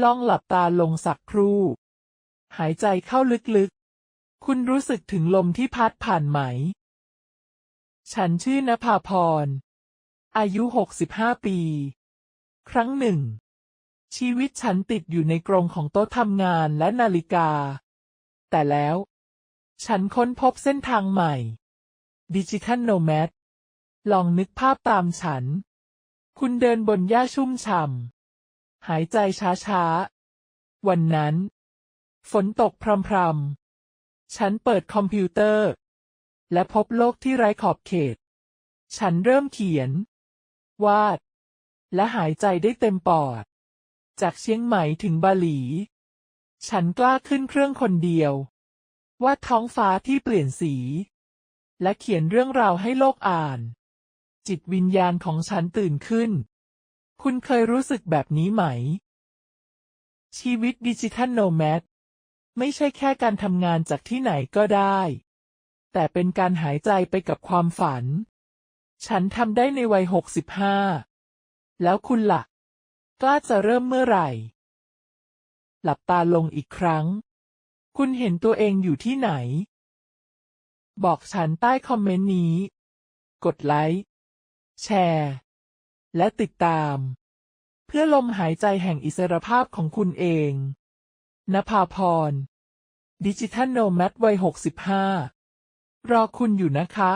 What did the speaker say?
ลองหลับตาลงสักครู่ หายใจเข้าลึกๆ คุณรู้สึกถึงลมที่พัดผ่านไหม ฉันชื่อนภาพร อายุ 65 ปี ครั้งหนึ่ง ชีวิตฉันติดอยู่ในกรงของโต๊ะทำงานและนาฬิกา แต่แล้ว ฉันค้นพบเส้นทางใหม่ ดิจิทัลโนแมดลองนึกภาพตามฉัน คุณเดินบนหญ้าชุ่มฉ่ำ หายใจช้าๆ วันนั้น ฝนตกพรำๆ ฉันเปิดคอมพิวเตอร์ และพบโลกที่ไร้ขอบเขต ฉันเริ่มเขียน วาด และหายใจได้เต็มปอด จากเชียงใหม่ถึงบาหลี ฉันกล้าขึ้นเครื่องคนเดียว วาดท้องฟ้าที่เปลี่ยนสี และเขียนเรื่องราวให้โลกอ่าน จิตวิญญาณของฉันตื่นขึ้น คุณเคยรู้สึกแบบนี้ไหม ชีวิตดิจิทัลโนแมดไม่ใช่แค่การทำงานจากที่ไหนก็ได้ แต่เป็นการหายใจไปกับความฝัน ฉันทำได้ในวัย 65 แล้วคุณละ่ะ กล้าจะเริ่มเมื่อไหร่ หลับตาลงอีกครั้ง คุณเห็นตัวเองอยู่ที่ไหน บอกฉันใต้คอมเมนต์นี้ กดไลค์ แชร์ และติดตาม เพื่อลมหายใจแห่งอิสรภาพของคุณเอง นภาพร ดิจิทัลโนแมดวัย 65 รอคุณอยู่นะคะ